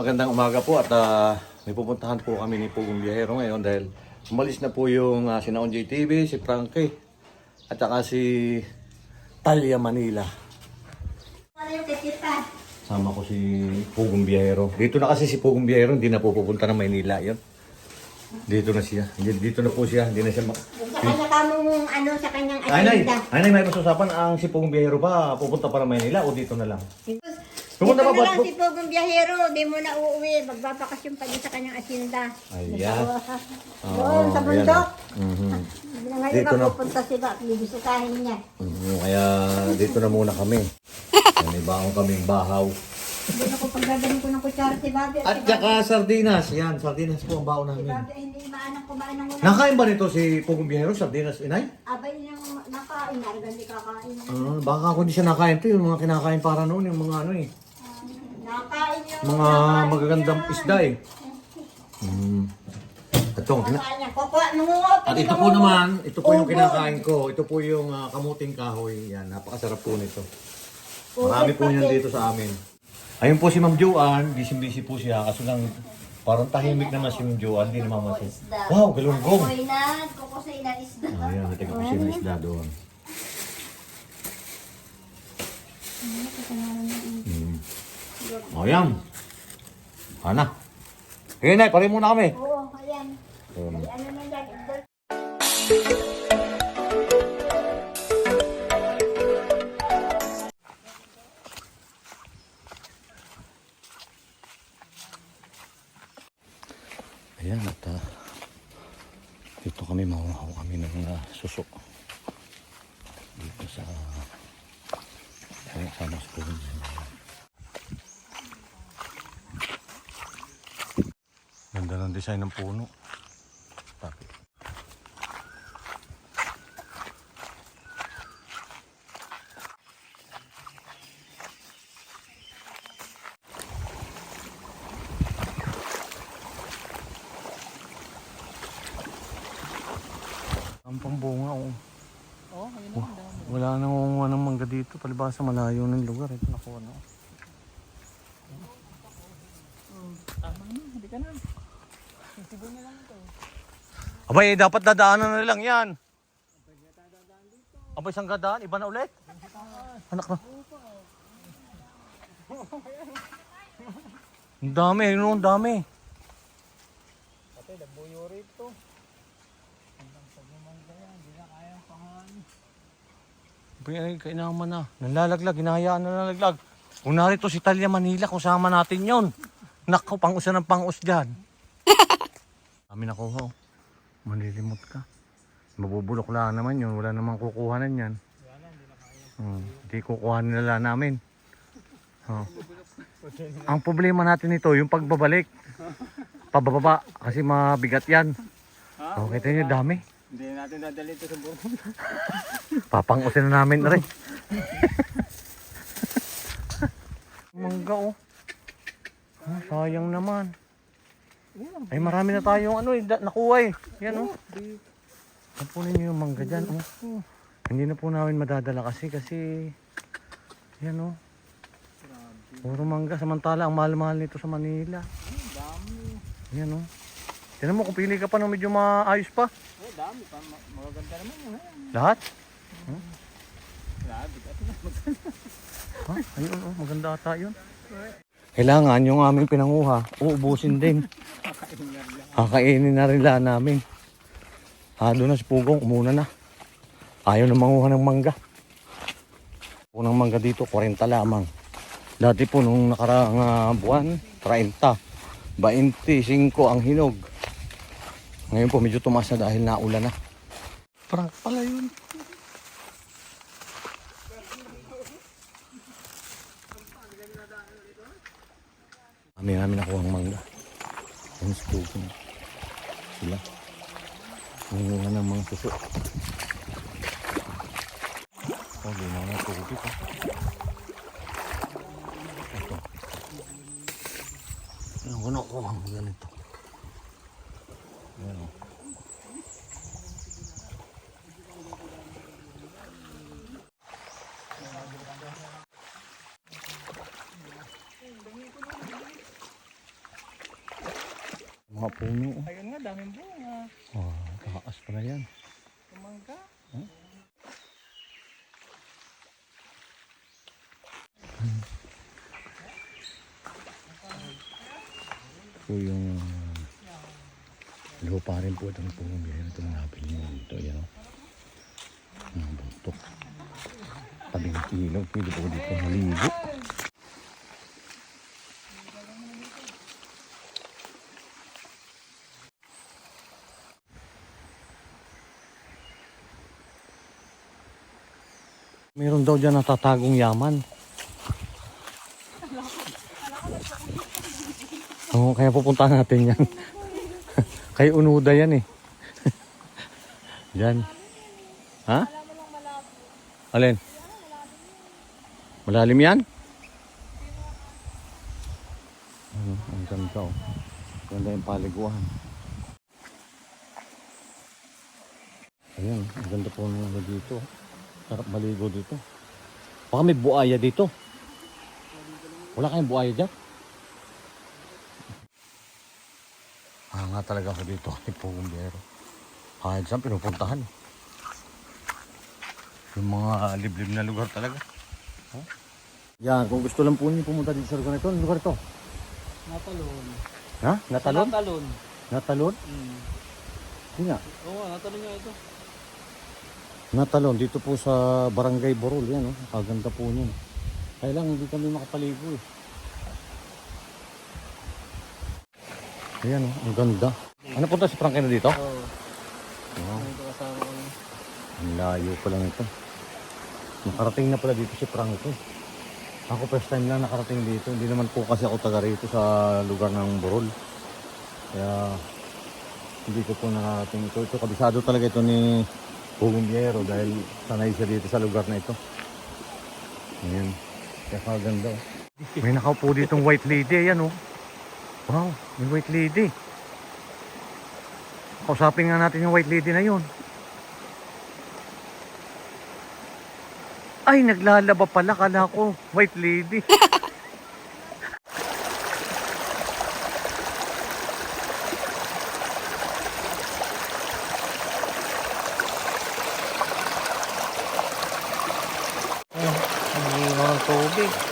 magandang umaga po at ah, may pupuntahan po kami ni Pugong Biyahero ngayon dahil umalis na po yung uh, si Naon JTV, si Frankie at saka si Talia Manila. Sama ko si Pugong Biyahero. Dito na kasi si Pugong Biyahero, hindi na po pupunta ng Maynila yun. Dito na siya. Dito na po siya. Hindi na siya ma- Sa kanya kamong ano sa kanyang Ay, nay! Ay, nay, may masusapan ang si Pugong Biyahero ba pupunta para Maynila o dito na lang? Pumunta Dito ba na ba- lang si Pogong Biyahero, di mo na uuwi. Magbabakasyon pa din sa kanyang asinda. Ayan. Doon sa bundok. Mhm. Ngayon Dito na na. pupunta sila at bibisitahin niya. Mhm, Kaya dito na muna kami. May baong kaming bahaw. Hindi na ko paggagaling ko ng kutsara si Babi. At saka sardinas. Yan, sardinas po ang baon Si namin. Babi ay hindi maanang kumain ng wala. Nakain ba nito si Pugong Biyahero, sardinas, inay? Abay niyang nakain, nargan di kakain. Ah, baka kung di siya nakain to, yung mga kinakain para noon, yung mga ano eh. Nakain yung Mga magagandang isda eh. Mm. Ito, kina- Nakain niya. Kukuha, nangungo. At ito po naman, ito po yung kinakain ko. Ito po yung ah, kamuting kahoy. Yan, napakasarap po nito. Marami po yan dito sa amin. Ayun po si Ma'am Joanne, busy-busy po siya. Kaso lang, parang tahimik naman si Ma'am Joanne, hindi naman masin. Wow, galunggong! Kukoy na, kukusay na isda. Ayan, natigap po siya ng isda doon. Mm. O yan. Ana. Sige na, pare muna kami. Oo, ayan. Um, Ano na yan? Ayan, at ah, dito kami mahuhaw kami ng uh, suso. Dito sa ayan, sama sa puno. Ng design ng puno. Bakit? Ang pambunga, oh. Oo, oh, ayun Wa- Wala nang umuha ng mangga dito. Palibasa malayo ng lugar. Ito nakuha na. Tama na, hindi ka na. Sisibo na lang ito. Abay, dapat dadaanan na lang yan. Abay, saan dadaan? Iba na ulit? Anak na. Ang dami, yun ang dami. Pati, nagbuyo rito. Hanggang sa bumangga yan, hindi na kaya pangalan. Abay, ay, kainaman na. Nalalaglag, hinahayaan na nalaglag. Kung narito si Talia Manila, kusama natin yon. Nako, pang-usa ng pang-us dyan. Kami nakuha. Oh. Malilimot ka. Mabubulok lang naman yun. Wala namang kukuhanan yan. Hmm, Hindi kukuhanin nila namin. Oh. Ang problema natin ito, yung pagbabalik. Pababa, kasi mabigat yan. Ha? Okay, tayo dami. Hindi natin dadali ito sa buong. Papangusin na namin rin. Mangga oh. Ah, sayang naman. Ay marami na tayong ano eh, nakuha eh. Yan oh. Tapunin niyo yung mangga dyan oh. Hindi na po namin madadala kasi kasi yan oh. Puro mangga samantala ang mahal-mahal nito sa Manila. Dami. Yan oh. Tinan mo kung pili ka pa ng medyo maayos pa. Eh, dami pa. Ma- Magaganda naman yun. eh. Lahat. Grabe, ito na. Ha? Ayun, oh, maganda ata yun. Kailangan yung aming pinanguha, uubusin din. Kakainin na rin lahat namin. Halo na si Pugong, umuna na. Ayaw na manguha ng mangga. Unang mangga dito, 40 lamang. Dati po nung nakaraang ah, buwan, 30. 25 ang hinog. Ngayon po medyo tumaas na dahil naulan na. Prank pala yun. Kami namin nakuha ang mangga. Ang spoken. Sila. Nanguha ng mga suso. Oh, di na nga tubig ah. Ito. Ano ko nakuha ang ganito. Ayan oh. Mga puno. oh. Ayun nga, daming bunga. Oh, taas pala yan. Tumangga. po yung lupa rin po itong pumibili itong nabili nyo dito. Yan o. Mga buntok. Tabing ilog. Pwede po dito maligo. Meron daw dyan natatagong yaman. Oo, kaya pupunta natin yan. Kay Unuda yan eh. yan. Ha? Alin? Malalim yan? Ano, ang ganda oh. Ganda yung paliguan. Ayan, ang ganda po ng ano dito. Sarap maligo dito. Baka may buaya dito. Wala kayong buaya dyan? Ah, nga talaga ako dito kay Pugumbero. Kahit saan pinupuntahan. Yung mga liblib na lugar talaga. Huh? Yan, kung gusto lang po niyo pumunta dito sa lugar na ito, ano lugar ito? Natalon. Ha? Natalon? Natalon. Natalon? Hmm. Hindi nga. Oo, natalon nga ito. Natalon, dito po sa Barangay Borol. Yan, oh. Kaganda po niyan. Kaya lang, hindi kami makapaligo eh. Ayan, oh. Ang ganda. Ano punta si Frankie na dito? Oo. Ito ko. Ang layo pa lang ito. Nakarating na pala dito si Franco. Ako first time lang nakarating dito. Hindi naman po kasi ako taga rito sa lugar ng Borol. Kaya hindi ko po nakarating ito. Ito kabisado talaga ito ni Pugumbiyero dahil sanay siya dito sa lugar na ito. Ayan. Kaya kaganda. oh. May nakaupo ditong white lady. Ayan oh. Wow, may white lady. Kausapin nga natin yung white lady na yun. Ay, naglalaba pala. Kala ko, white lady. Oh, ang linaw ng tubig.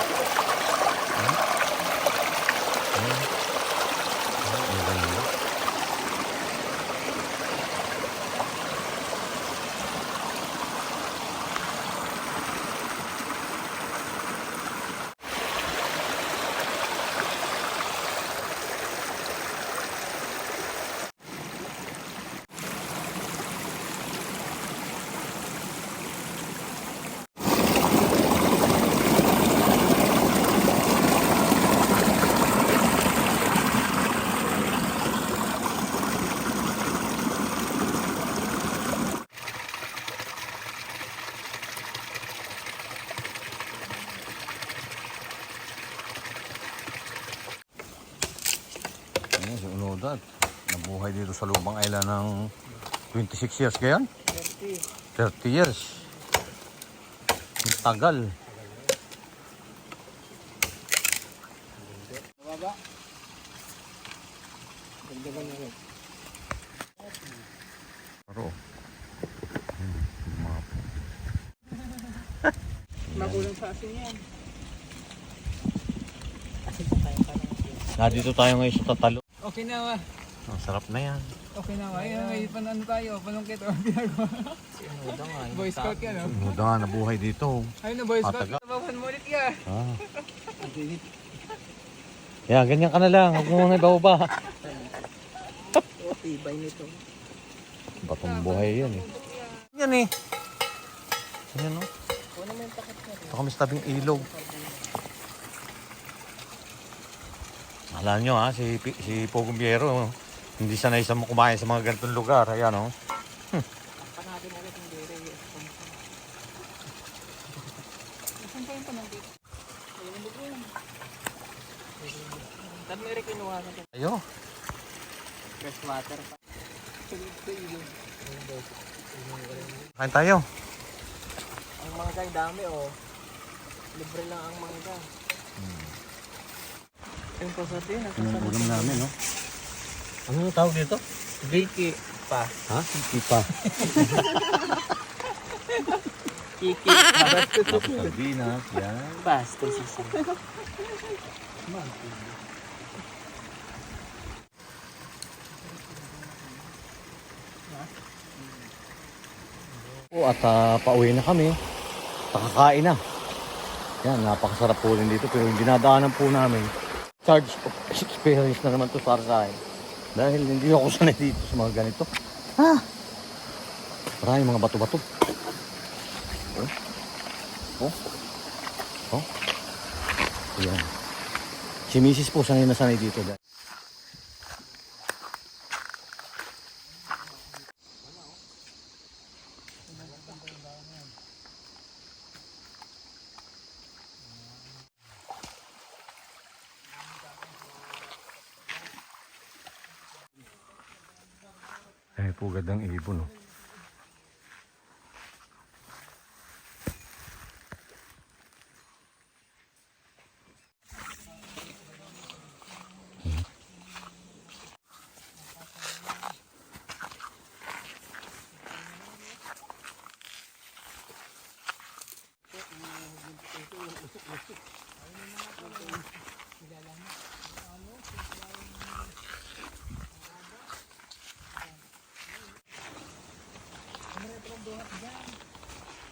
Ayan, si Unodad. Nabuhay dito sa Lubang Island ng 26 years ngayon? 30. 30 years. Ang tagal. Baba. Ganda ba nila? Pero. Makulang sa asin yan. Na dito tayo ngayon sa Tatalo. Okay na ba? Ang sarap na yan. Okay na ba? Ayun, may panan tayo. Panungkit o ginagawa. Boy Scout ka, no? Muda nga nabuhay dito. Ayun na, Boy Scout. Tabawan mo ulit ka. Ah. Yeah, ganyan ka na lang. Huwag mo na ibababa. O, tibay nito. Batong buhay yan eh. Yan eh. Yan o. Ito kami sa tabing ilog. Alam nyo ha, si, si Pogumbiero, hindi sanay sa kumain sa mga ganitong lugar. Ayan o. Ka ito? Ayo. Fresh water. Kain tayo. Ang mangga ang dami oh. Libre lang ang mangga. Yung pasat din, Yung ulam namin, no? Ano tawag dito? Bilki pa. Ha? Kipa. Kiki pa. Tapos sardinas, yan. Basta sisi. Po, at ah, pauwi na kami. Nakakain na. Yan, napakasarap po rin dito. Pero yung dinadaanan po namin, of experience na naman to para sa akin. Dahil hindi ako sanay dito sa mga ganito. Ah! Maraming mga bato-bato. Oh. Oh. Oh. Ayan. Si Mrs. po sanay na sanay dito. dahil- Puno.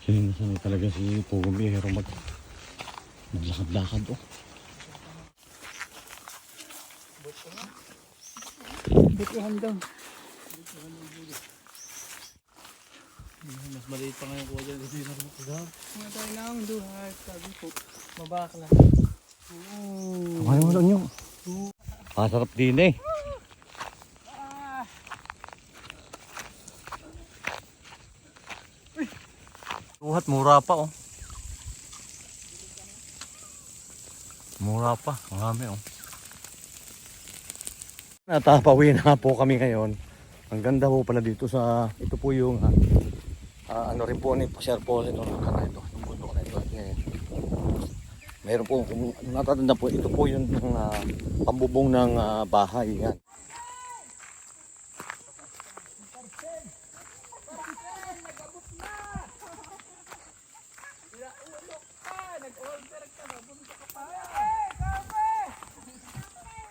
Sanay na sanay talaga si Pugong Bihero mag maglakad-lakad oh. Butuhan daw. Mas maliit pa ngayon kuha dyan kasi narin magkagab. Mga tayo na ang duhat. Sabi ko, mabakla. Oo. Kumain mo lang yun. Masarap din eh. Luhat, mura pa oh. Mura pa, marami oh. Natapawi na po kami ngayon. Ang ganda po pala dito sa, ito po yung, ah, ano rin po ni Sir Paul, ito, lugar na ito, yung bundok na ito. Ngayon, Meron po, kung natatanda po, ito po yung uh, pambubong ng ah, bahay. Yan.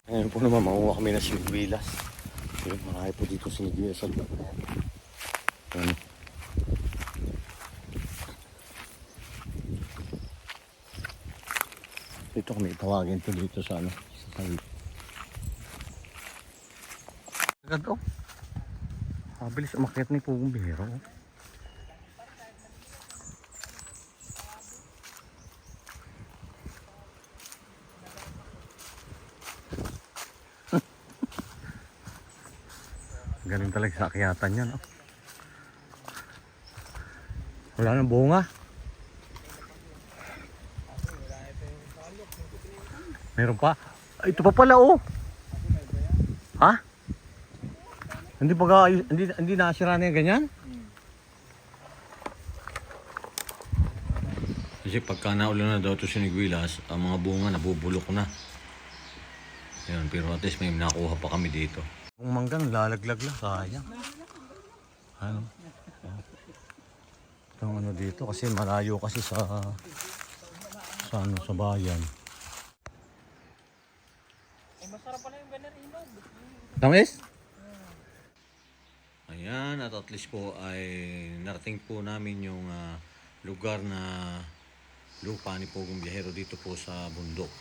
Ngayon po naman, makuha kami ng sigwilas. Yun, marami po dito sigwilas sa lugar na yan. Yan. Dito kami tawagin to dito sa ano, sa sahig. Agad oh. Mabilis umakyat ni Pugong Bihero. oh. Talaga sa akyatan yan. Oh. Wala nang bunga. Meron pa? Ito pa pala oh. Ha? Hindi pa hindi, hindi nasira na yung ganyan? Kasi pagka naulan na daw ito sinigwilas, ang mga bunga nabubulok na. Yan, pero at least may nakuha pa kami dito. Kung manggang lalaglag lang, sayang. Ano? Itong ano dito kasi malayo kasi sa sa ano sa bayan. Ay, masarap pala yung inog. Tamis? Ayan, at at least po ay narating po namin yung ah, lugar na lupa ni Pogong Biyahero dito po sa bundok.